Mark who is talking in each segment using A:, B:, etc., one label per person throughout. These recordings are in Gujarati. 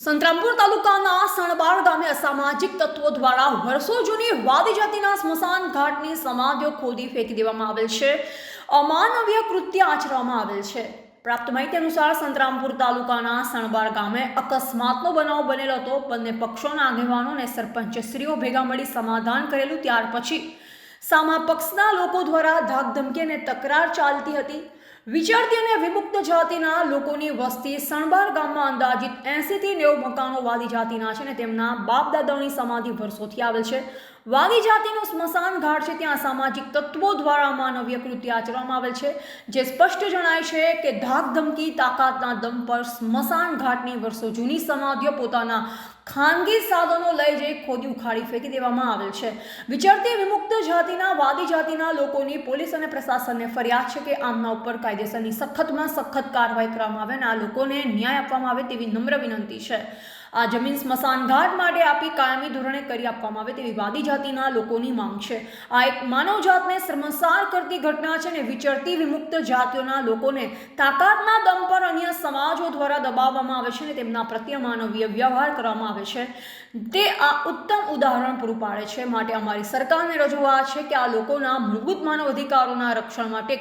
A: સંતરામપુર તાલુકાના સણબાર ગામે અસામાજિક તત્વો દ્વારા વર્ષો જૂની વાદી જાતિના સ્મશાન ઘાટની સમાધિઓ ખોદી ફેંકી દેવામાં આવેલ છે. અમાનવીય કૃત્ય આચરવામાં આવેલ છે. પ્રાપ્ત માહિતી અનુસાર સંતરામપુર તાલુકાના સણબાર ગામે અકસ્માતનો બનાવ બનેલો હતો. બંને પક્ષોના આગેવાનો અને સરપંચશ્રીઓ ભેગા મળી સમાધાન કરેલું. ત્યાર પછી સામા પક્ષના લોકો દ્વારા ધાકધમકી અને તકરાર ચાલતી હતી. વિચારતી અને વિમુક્ત જાતિના લોકોની વસ્તી સણબાર ગામમાં અંદાજિત એંસીથી નેવું મકાનો વાદી જાતિના છે અને તેમના બાપ દાદાઓની સમાધિ વર્ષોથી આવેલ છે. વાદી જાતિનું સ્મશાન ઘાટ છે, ત્યાં સામાજિક તત્વો દ્વારા માનવીય કૃત્ય આચરવામાં આવેલ છે, જે સ્પષ્ટ જણાય છે કે ધાક ધમકી તાકાતના દમ પર સ્મશાન ઘાટની વર્ષો જૂની સમાધિઓ પોતાના ખાનગી સાધનો લઈ જઈ ખોદી ઉખાડી ફેંકી દેવામાં આવેલ છે. વિચરતી વિમુક્ત જાતિના, વાદી જાતિના લોકોની પોલીસ અને પ્રશાસનને ફરિયાદ છે કે આમના ઉપર કાયદેસરની સખતમાં સખત કાર્યવાહી કરવામાં આવે અને આ લોકોને ન્યાય આપવામાં આવે તેવી નમ્ર વિનંતી છે. આ જમીન સ્મશાન ઘાટ માટે આપી કાયમી ધોરણે કરી આપવામાં આવે તેવી વાદી જાતિના લોકોની માંગ છે. આ એક માનવજાતને શ્રમસાર કરતી ઘટના છે ને વિચરતી વિમુક્ત જાતિઓના લોકોને તાકાતના દમ પર અન્ય સમાજો દ્વારા દબાવવામાં આવે છે ને તેમના પ્રત્યે માનવીય વ્યવહાર કરવામાં આવે છે. તે આ ઉત્તમ ઉદાહરણ પૂરું પાડે છે. માટે અમારી સરકારને રજૂઆત છે કે આ લોકોના મૂળભૂત માનવ અધિકારોના રક્ષણ માટે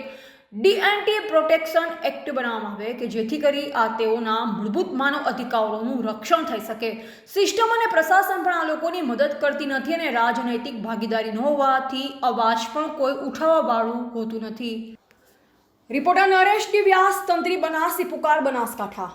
A: ડીએનટી પ્રોટેક્શન એક્ટ બનાવવામાં આવે કે જેથી કરી આ તેઓના મૂળભૂત માનવ અધિકારોનું રક્ષણ થઈ શકે. સિસ્ટમ અને પ્રશાસન પણ આ લોકોની મદદ કરતી નથી અને રાજનૈતિક ભાગીદારી ન હોવાથી અવાજ પણ કોઈ ઉઠાવવાવાળું હોતું નથી. રિપોર્ટર નરેશ ડી વ્યાસ તંત્રી બનાસી પુકાર બનાસકાંઠા.